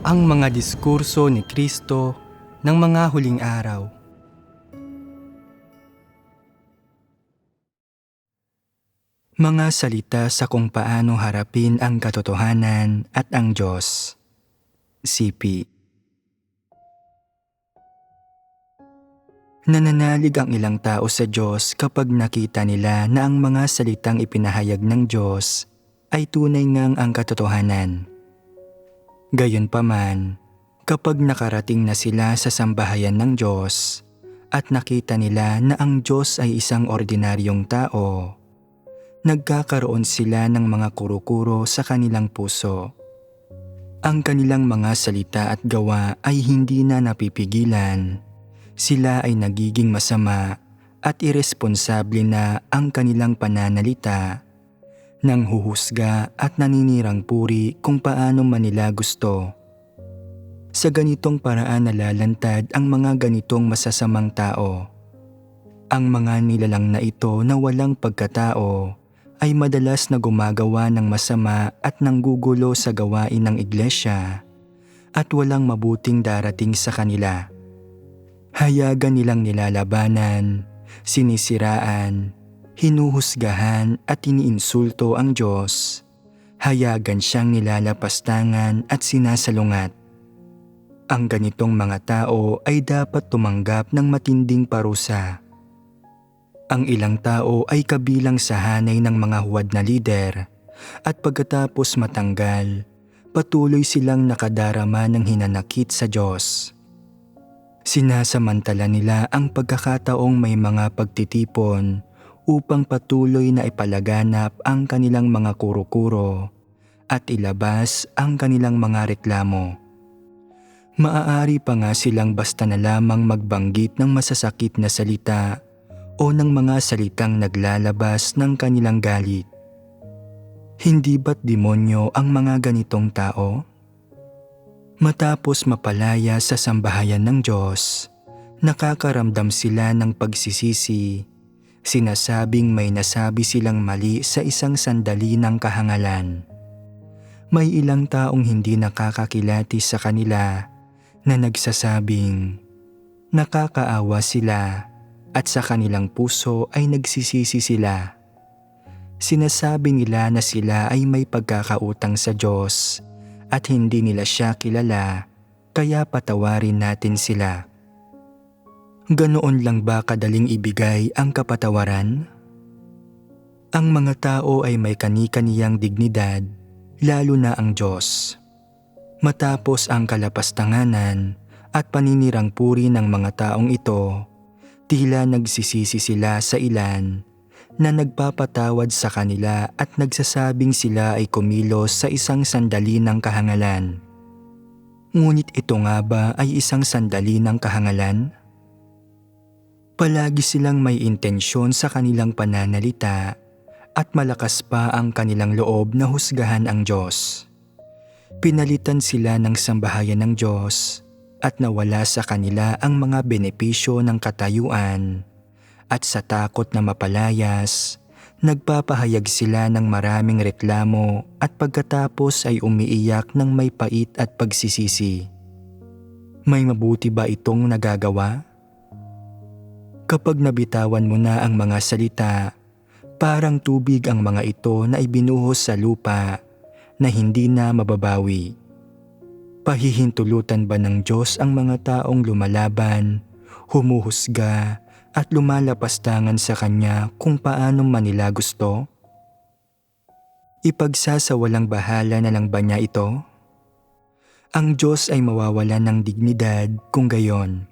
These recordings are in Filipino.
ang mga diskurso ni Kristo ng mga huling araw. Mga salita sa kung paano harapin ang katotohanan at ang Diyos. CP Nananalig ang ilang tao sa Diyos kapag nakita nila na ang mga salitang ipinahayag ng Diyos ay tunay ngang ang katotohanan. Gayunpaman, kapag nakarating na sila sa sambahayan ng Diyos at nakita nila na ang Diyos ay isang ordinaryong tao, nagkakaroon sila ng mga kurukuro sa kanilang puso. Ang kanilang mga salita at gawa ay hindi na napipigilan. Sila ay nagiging masama at irresponsable na ang kanilang pananalita nang huhusga at naninirang puri kung paano man nila gusto. Sa ganitong paraan nalalantad ang mga ganitong masasamang tao. Ang mga nilalang na ito na walang pagkatao ay madalas na gumagawa ng masama at nanggugulo sa gawain ng iglesia at walang mabuting darating sa kanila. Hayagan nilang nilalabanan, sinisiraan, hinuhusgahan at iniinsulto ang Diyos. Hayagan siyang nilalapastangan at sinasalungat. Ang ganitong mga tao ay dapat tumanggap ng matinding parusa. Ang ilang tao ay kabilang sa hanay ng mga huwad na lider at pagkatapos matanggal, patuloy silang nakadarama ng hinanakit sa Diyos. Sinasamantala nila ang pagkakataong may mga pagtitipon upang patuloy na ipalaganap ang kanilang mga kuro-kuro at ilabas ang kanilang mga reklamo. Maaari pa nga silang basta na lamang magbanggit ng masasakit na salita o ng mga salitang naglalabas ng kanilang galit. Hindi ba't demonyo ang mga ganitong tao? Matapos mapalaya sa sambahayan ng Diyos, nakakaramdam sila ng pagsisisi. Sinasabing may nasabi silang mali sa isang sandali ng kahangalan. May ilang taong hindi nakakakilati sa kanila na nagsasabing nakakaawa sila at sa kanilang puso ay nagsisisi sila. Sinasabi nila na sila ay may pagkakautang sa Diyos at hindi nila siya kilala kaya patawarin natin sila. Ganoon lang ba kadaling ibigay ang kapatawaran? Ang mga tao ay may kani-kaniyang dignidad, lalo na ang Diyos. Matapos ang kalapastanganan at paninirang puri ng mga taong ito, tila nagsisisi sila sa ilan na nagpapatawad sa kanila at nagsasabing sila ay kumilos sa isang sandali ng kahangalan. Ngunit ito nga ba ay isang sandali ng kahangalan? Palagi silang may intensyon sa kanilang pananalita at malakas pa ang kanilang loob na husgahan ang Diyos. Pinalitan sila ng sambahayan ng Diyos at nawala sa kanila ang mga benepisyo ng katayuan at sa takot na mapalayas, nagpapahayag sila ng maraming reklamo at pagkatapos ay umiiyak ng may pait at pagsisisi. May mabuti ba itong nagagawa? Kapag nabitawan mo na ang mga salita, parang tubig ang mga ito na ibinuhos sa lupa na hindi na mababawi. Pahihintulutan ba ng Diyos ang mga taong lumalaban, humuhusga at lumalapastangan sa Kanya kung paano man nila gusto? Ipagsasawalang bahala na lang ba niya ito? Ang Diyos ay mawawala ng dignidad kung gayon.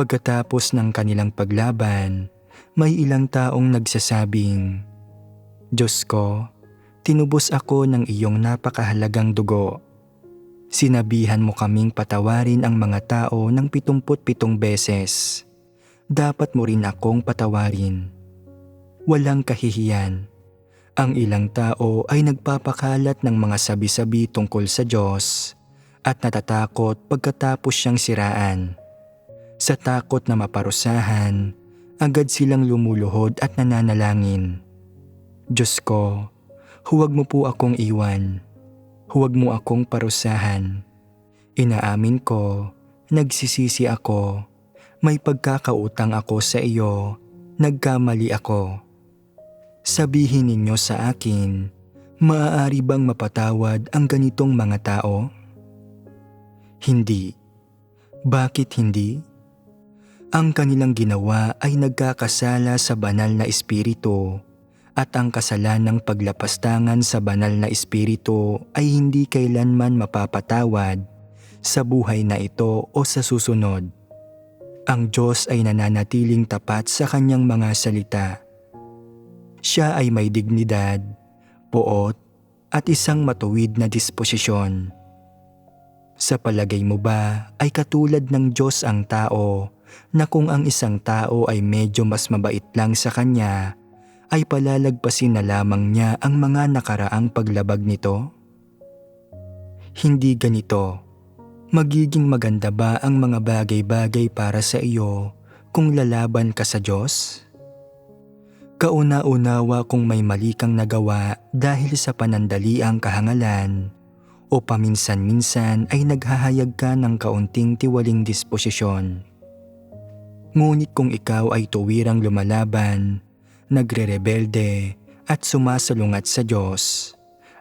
Pagkatapos ng kanilang paglaban, may ilang taong nagsasabing, Diyos ko, tinubos ako ng iyong napakahalagang dugo. Sinabihan mo kaming patawarin ang mga tao ng pitumput pitong beses. Dapat mo rin akong patawarin. Walang kahihiyan. Ang ilang tao ay nagpapakalat ng mga sabi-sabi tungkol sa Diyos at natatakot pagkatapos siyang siraan. Sa takot na maparusahan, agad silang lumuluhod at nananalangin. Diyos ko, huwag mo po akong iwan. Huwag mo akong parusahan. Inaamin ko, nagsisisi ako, may pagkakautang ako sa iyo, nagkamali ako. Sabihin ninyo sa akin, maaari bang mapatawad ang ganitong mga tao? Hindi. Bakit hindi? Ang kanilang ginawa ay nagkakasala sa banal na espiritu at ang kasalanang paglapastangan sa banal na espiritu ay hindi kailanman mapapatawad sa buhay na ito o sa susunod. Ang Diyos ay nananatiling tapat sa kanyang mga salita. Siya ay may dignidad, poot, at isang matuwid na disposisyon. Sa palagay mo ba ay katulad ng Diyos ang tao na kung ang isang tao ay medyo mas mabait lang sa kanya, ay palalagpasin na lamang niya ang mga nakaraang paglabag nito? Hindi ganito. Magiging maganda ba ang mga bagay-bagay para sa iyo kung lalaban ka sa Diyos? Kauna-unawa kung may mali kang nagawa dahil sa panandaliang kahangalan o paminsan-minsan ay naghahayag ka ng kaunting tiwaling disposisyon. Ngunit kung ikaw ay tuwirang lumalaban, nagre-rebelde at sumasalungat sa Diyos,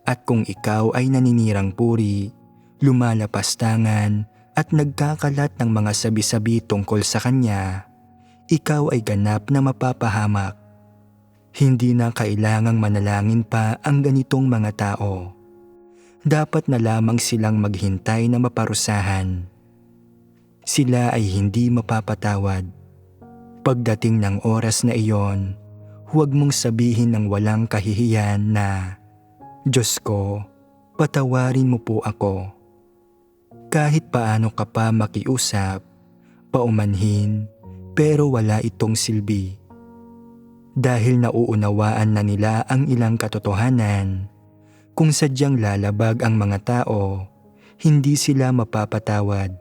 at kung ikaw ay naninirang puri, lumalapastangan at nagkakalat ng mga sabi-sabi tungkol sa Kanya, ikaw ay ganap na mapapahamak. Hindi na kailangang manalangin pa ang ganitong mga tao. Dapat na lamang silang maghintay na maparusahan. Sila ay hindi mapapatawad. Pagdating ng oras na iyon, huwag mong sabihin ng walang kahihiyan na, Diyos ko, patawarin mo po ako. Kahit paano ka pa makiusap, paumanhin, pero wala itong silbi. Dahil nauunawaan na nila ang ilang katotohanan, kung sadyang lalabag ang mga tao, hindi sila mapapatawad.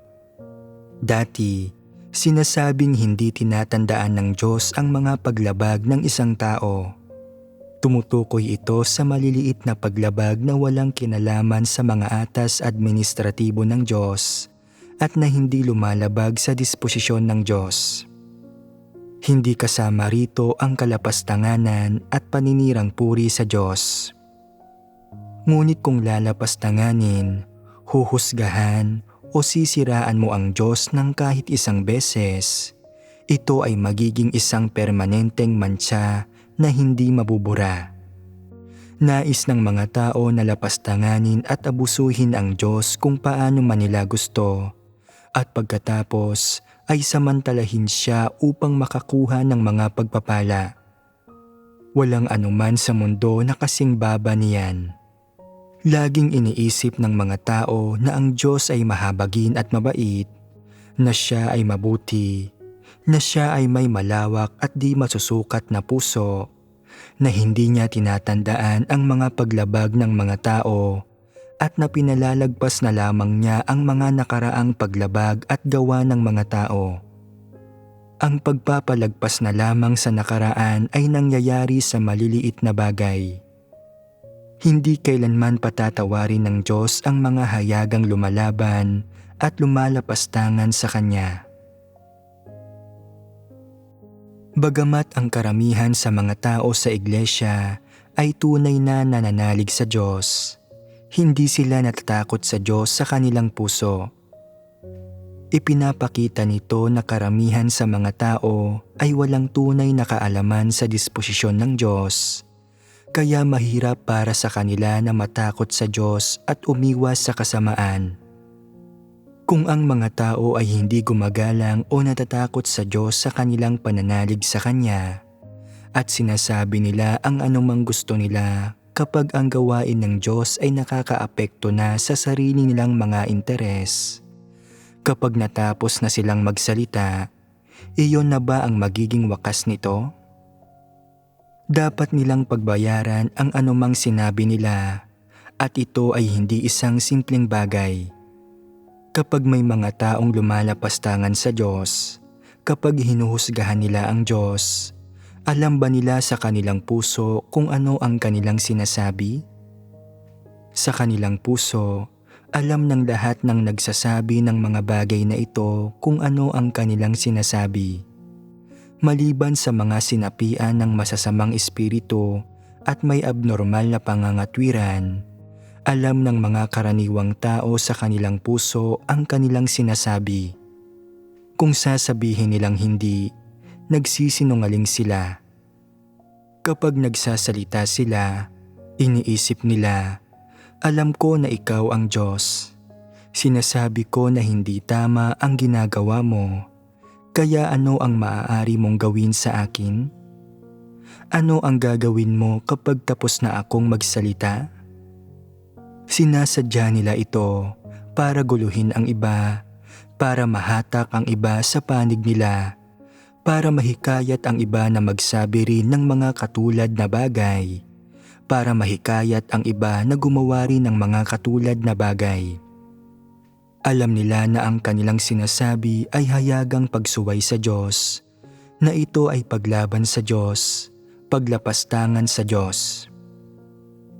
Dati, sinasabing hindi tinatandaan ng Diyos ang mga paglabag ng isang tao. Tumutukoy ito sa maliliit na paglabag na walang kinalaman sa mga atas administratibo ng Diyos at na hindi lumalabag sa disposisyon ng Diyos. Hindi kasama rito ang kalapastanganan at paninirang puri sa Diyos. Ngunit kung lalapastanganin, huhusgahan o sisiraan mo ang Diyos ng kahit isang beses, ito ay magiging isang permanenteng mantsa na hindi mabubura. Nais ng mga tao na lapastanganin at abusuhin ang Diyos kung paano man nila gusto at pagkatapos ay samantalahin siya upang makakuha ng mga pagpapala. Walang anuman sa mundo na kasing baba niyan. Laging iniisip ng mga tao na ang Diyos ay mahabagin at mabait, na siya ay mabuti, na siya ay may malawak at di masusukat na puso, na hindi niya tinatandaan ang mga paglabag ng mga tao at na pinalalagpas na lamang niya ang mga nakaraang paglabag at gawa ng mga tao. Ang pagpapalagpas na lamang sa nakaraan ay nangyayari sa maliliit na bagay. Hindi kailanman patatawarin ng Diyos ang mga hayagang lumalaban at lumalapastangan sa Kanya. Bagamat ang karamihan sa mga tao sa iglesia ay tunay na nananalig sa Diyos, hindi sila natatakot sa Diyos sa kanilang puso. Ipinapakita nito na karamihan sa mga tao ay walang tunay na kaalaman sa disposisyon ng Diyos kaya mahirap para sa kanila na matakot sa Diyos at umiwas sa kasamaan. Kung ang mga tao ay hindi gumagalang o natatakot sa Diyos sa kanilang pananalig sa Kanya, at sinasabi nila ang anumang gusto nila kapag ang gawain ng Diyos ay nakakaapekto na sa sarili nilang mga interes. Kapag natapos na silang magsalita, iyon na ba ang magiging wakas nito? Dapat nilang pagbayaran ang anumang sinabi nila at ito ay hindi isang simpleng bagay. Kapag may mga taong lumalapastangan sa Diyos, kapag hinuhusgahan nila ang Diyos, alam ba nila sa kanilang puso kung ano ang kanilang sinasabi? Sa kanilang puso, Alam ng lahat ng nagsasabi ng mga bagay na ito kung ano ang kanilang sinasabi. Maliban sa mga sinapian ng masasamang espiritu at may abnormal na pangangatwiran, alam ng mga karaniwang tao sa kanilang puso ang kanilang sinasabi. Kung sasabihin nilang hindi, nagsisinungaling sila. Kapag nagsasalita sila, iniisip nila, alam ko na ikaw ang Diyos. Sinasabi ko na hindi tama ang ginagawa mo, kaya ano ang maaari mong gawin sa akin? Ano ang gagawin mo kapag tapos na akong magsalita? Sinasadya nila ito para guluhin ang iba, para mahatak ang iba sa panig nila, para mahikayat ang iba na magsabi rin ng mga katulad na bagay, para mahikayat ang iba na gumawa rin ng mga katulad na bagay. Alam nila na ang kanilang sinasabi ay hayagang pagsuway sa Diyos, na ito ay paglaban sa Diyos, paglapastangan sa Diyos.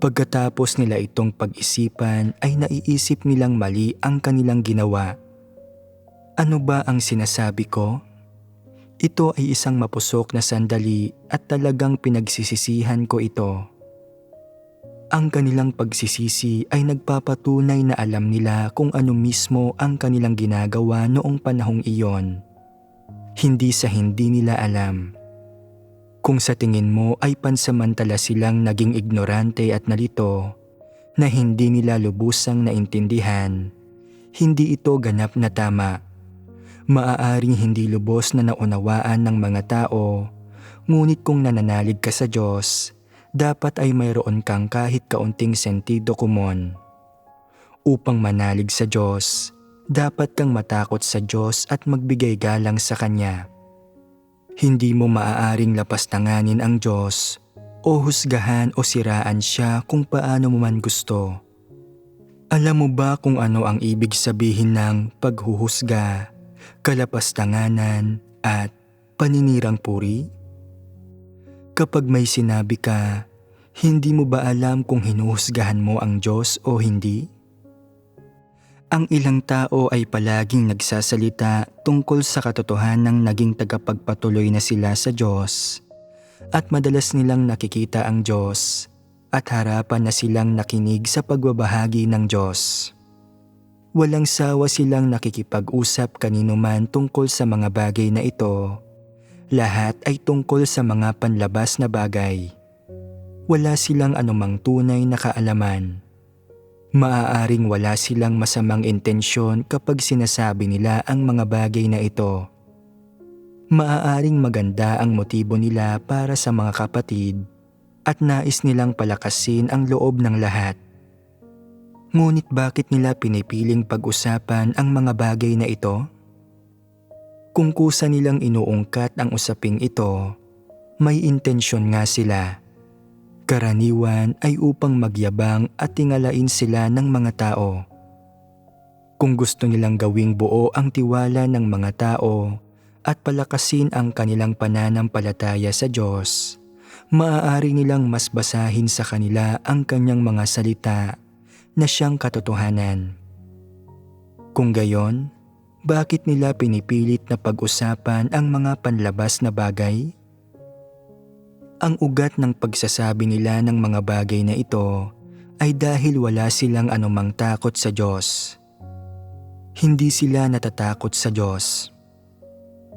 Pagkatapos nila itong pag-isipan ay naiisip nilang mali ang kanilang ginawa. Ano ba ang sinasabi ko? Ito ay isang mapusok na sandali at talagang pinagsisisihan ko ito. Ang kanilang pagsisisi ay nagpapatunay na alam nila kung ano mismo ang kanilang ginagawa noong panahong iyon. Hindi sa hindi nila alam. Kung sa tingin mo ay pansamantala silang naging ignorante at nalito, na hindi nila lubusang naintindihan, hindi ito ganap na tama. Maaaring hindi lubos na naunawaan ng mga tao, ngunit kung nananalig ka sa Diyos, dapat ay mayroon kang kahit kaunting sentido kumon. Upang manalig sa Diyos, dapat kang matakot sa Diyos at magbigay galang sa Kanya. Hindi mo maaaring lapastanganin ang Diyos o husgahan o siraan siya kung paano mo man gusto. Alam mo ba kung ano ang ibig sabihin ng paghuhusga, kalapastanganan at paninirang puri? Kapag may sinabi ka, hindi mo ba alam kung hinuhusgahan mo ang Diyos o hindi? Ang ilang tao ay palaging nagsasalita tungkol sa katotohanang naging tagapagpatuloy na sila sa Diyos at madalas nilang nakikita ang Diyos at harapan na silang nakinig sa pagbabahagi ng Diyos. Walang sawa silang nakikipag-usap kanino man tungkol sa mga bagay na ito. Lahat ay tungkol sa mga panlabas na bagay. Wala silang anumang tunay na kaalaman Maaaring wala silang masamang intensyon kapag sinasabi nila ang mga bagay na ito. Maaaring maganda ang motibo nila para sa mga kapatid at nais nilang palakasin ang loob ng lahat. Ngunit bakit nila pinipiling pag-usapan ang mga bagay na ito? Kung kusa nilang inuungkat ang usaping ito, may intensyon nga sila Karaniwan ay upang magyabang at tingalain sila ng mga tao. Kung gusto nilang gawing buo ang tiwala ng mga tao at palakasin ang kanilang pananampalataya sa Diyos, maaari nilang mas basahin sa kanila ang kanyang mga salita na siyang katotohanan. Kung gayon, bakit nila pinipilit na pag-usapan ang mga panlabas na bagay? Ang ugat ng pagsasabi nila ng mga bagay na ito ay dahil wala silang anumang takot sa Diyos. Hindi sila natatakot sa Diyos.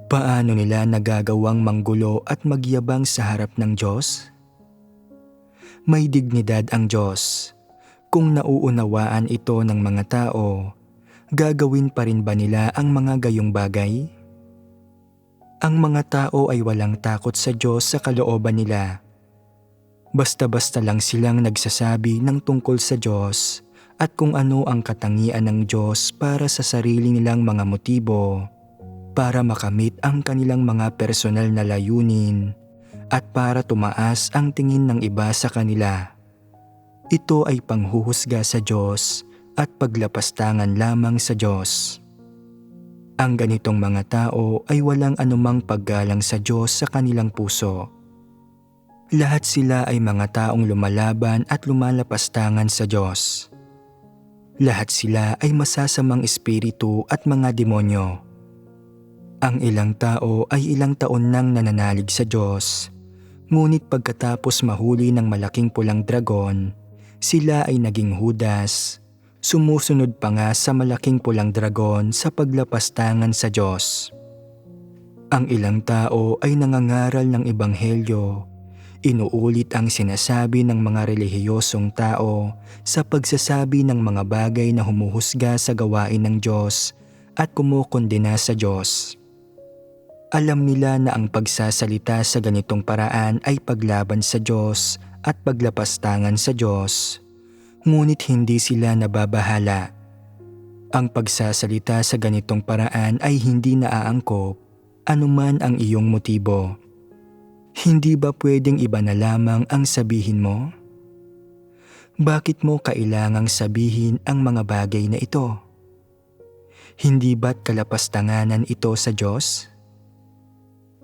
Paano nila nagagawang manggulo at magyabang sa harap ng Diyos? May dignidad ang Diyos. Kung nauunawaan ito ng mga tao, gagawin pa rin ba nila ang mga gayong bagay? Ang mga tao ay walang takot sa Diyos sa kalooban nila. Basta-basta lang silang nagsasabi ng tungkol sa Diyos at kung ano ang katangian ng Diyos para sa sarili nilang mga motibo, para makamit ang kanilang mga personal na layunin at para tumaas ang tingin ng iba sa kanila. Ito ay panghuhusga sa Diyos at paglapastangan lamang sa Diyos. Ang ganitong mga tao ay walang anumang paggalang sa Diyos sa kanilang puso. Lahat sila ay mga taong lumalaban at lumalapastangan sa Diyos. Lahat sila ay masasamang espiritu at mga demonyo. Ang ilang tao ay ilang taon nang nananalig sa Diyos. Ngunit pagkatapos mahuli ng malaking pulang dragon, sila ay naging hudas. Sumusunod pa nga sa malaking pulang dragon sa paglapastangan sa Diyos. Ang ilang tao ay nangangaral ng ebanghelyo. Inuulit ang sinasabi ng mga relihiyosong tao sa pagsasabi ng mga bagay na humuhusga sa gawain ng Diyos at kumukondena sa Diyos. Alam nila na ang pagsasalita sa ganitong paraan ay paglaban sa Diyos at paglapastangan sa Diyos. Ngunit hindi sila nababahala. Ang pagsasalita sa ganitong paraan ay hindi naaangkop anuman ang iyong motibo. Hindi ba pwedeng iba na lamang ang sabihin mo? Bakit mo kailangang sabihin ang mga bagay na ito? Hindi ba't kalapastanganan ito sa Diyos?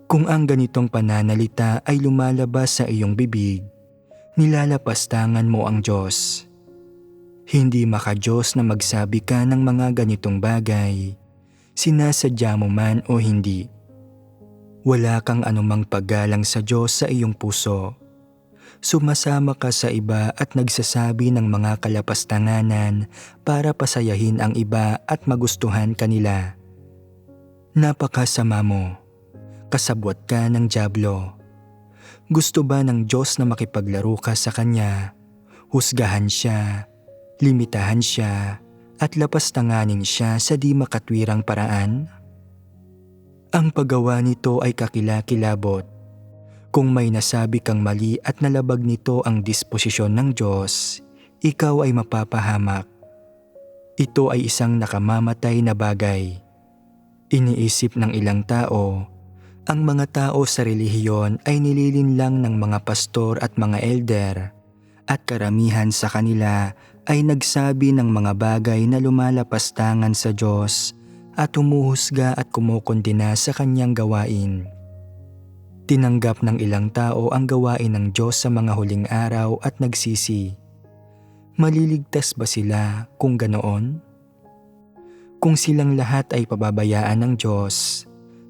Kung ang ganitong pananalita ay lumalabas sa iyong bibig, nilalapastangan mo ang Diyos. Hindi maka-Diyos na magsabi ka ng mga ganitong bagay, sinasadya mo man o hindi. Wala kang anumang paggalang sa Diyos sa iyong puso. Sumasama ka sa iba at nagsasabi ng mga kalapastanganan para pasayahin ang iba at magustuhan kanila. Napakasama mo kasabwat ka ng Diablo. Gusto ba ng Diyos na makipaglaro ka sa Kanya? Husgahan siya, limitahan siya, at lapastanganin siya sa di makatwirang paraan? Ang paggawa nito ay kakilakilabot. Kung may nasabi kang mali at nalabag nito ang disposisyon ng Diyos, ikaw ay mapapahamak. Ito ay isang nakamamatay na bagay. Iniisip ng ilang tao ang mga tao sa relihiyon ay nililinlang ng mga pastor at mga elder at karamihan sa kanila ay nagsabi ng mga bagay na lumalapastangan sa Diyos at humuhusga at kumukondena sa kanyang gawain. Tinanggap ng ilang tao ang gawain ng Diyos sa mga huling araw at nagsisi. Maliligtas ba sila kung ganoon? Kung silang lahat ay pababayaan ng Diyos,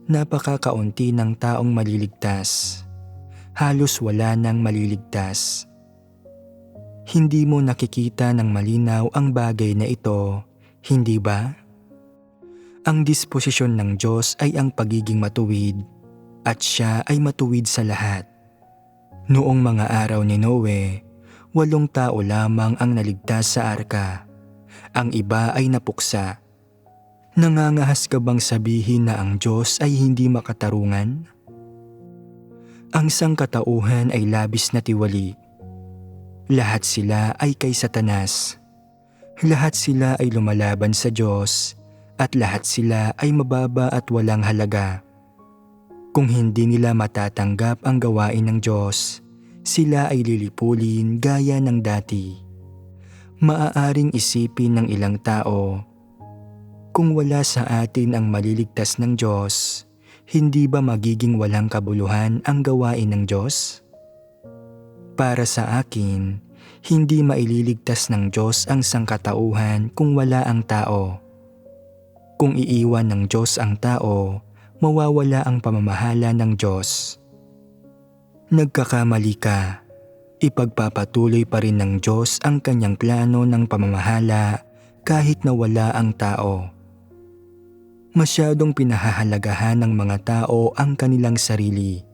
napakakaunti ng taong maliligtas. Halos wala nang maliligtas. Hindi mo nakikita ng malinaw ang bagay na ito, hindi ba? Ang disposisyon ng Diyos ay ang pagiging matuwid at siya ay matuwid sa lahat. Noong mga araw ni Noe, walong tao lamang ang naligtas sa arka. Ang iba ay napuksa Nangangahas ka bang sabihin na ang Diyos ay hindi makatarungan? Ang sangkatauhan ay labis na tiwali. Lahat sila ay kay Satanas. Lahat sila ay lumalaban sa Diyos at lahat sila ay mababa at walang halaga. Kung hindi nila matatanggap ang gawain ng Diyos, sila ay lilipulin gaya ng dati. Maaaring isipin ng ilang tao kung wala sa atin ang maliligtas ng Diyos, hindi ba magiging walang kabuluhan ang gawain ng Diyos? Para sa akin, hindi maililigtas ng Diyos ang sangkatauhan kung wala ang tao. Kung iiwan ng Diyos ang tao, mawawala ang pamamahala ng Diyos. Nagkakamali ka. Ipagpapatuloy pa rin ng Diyos ang kanyang plano ng pamamahala kahit na wala ang tao. Masyadong pinahahalagahan ng mga tao ang kanilang sarili.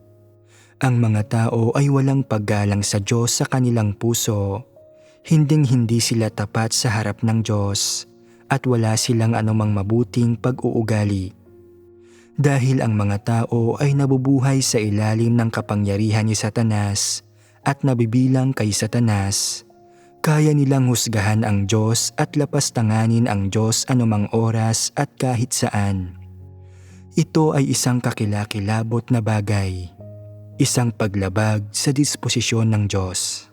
Ang mga tao ay walang paggalang sa Diyos sa kanilang puso. Hinding-hindi sila tapat sa harap ng Diyos at wala silang anumang mabuting pag-uugali. Dahil ang mga tao ay nabubuhay sa ilalim ng kapangyarihan ni Satanas at nabibilang kay Satanas, kaya nilang husgahan ang Diyos at lapastanganin ang Diyos anumang oras at kahit saan. Ito ay isang kakilakilabot na bagay, isang paglabag sa disposisyon ng Diyos.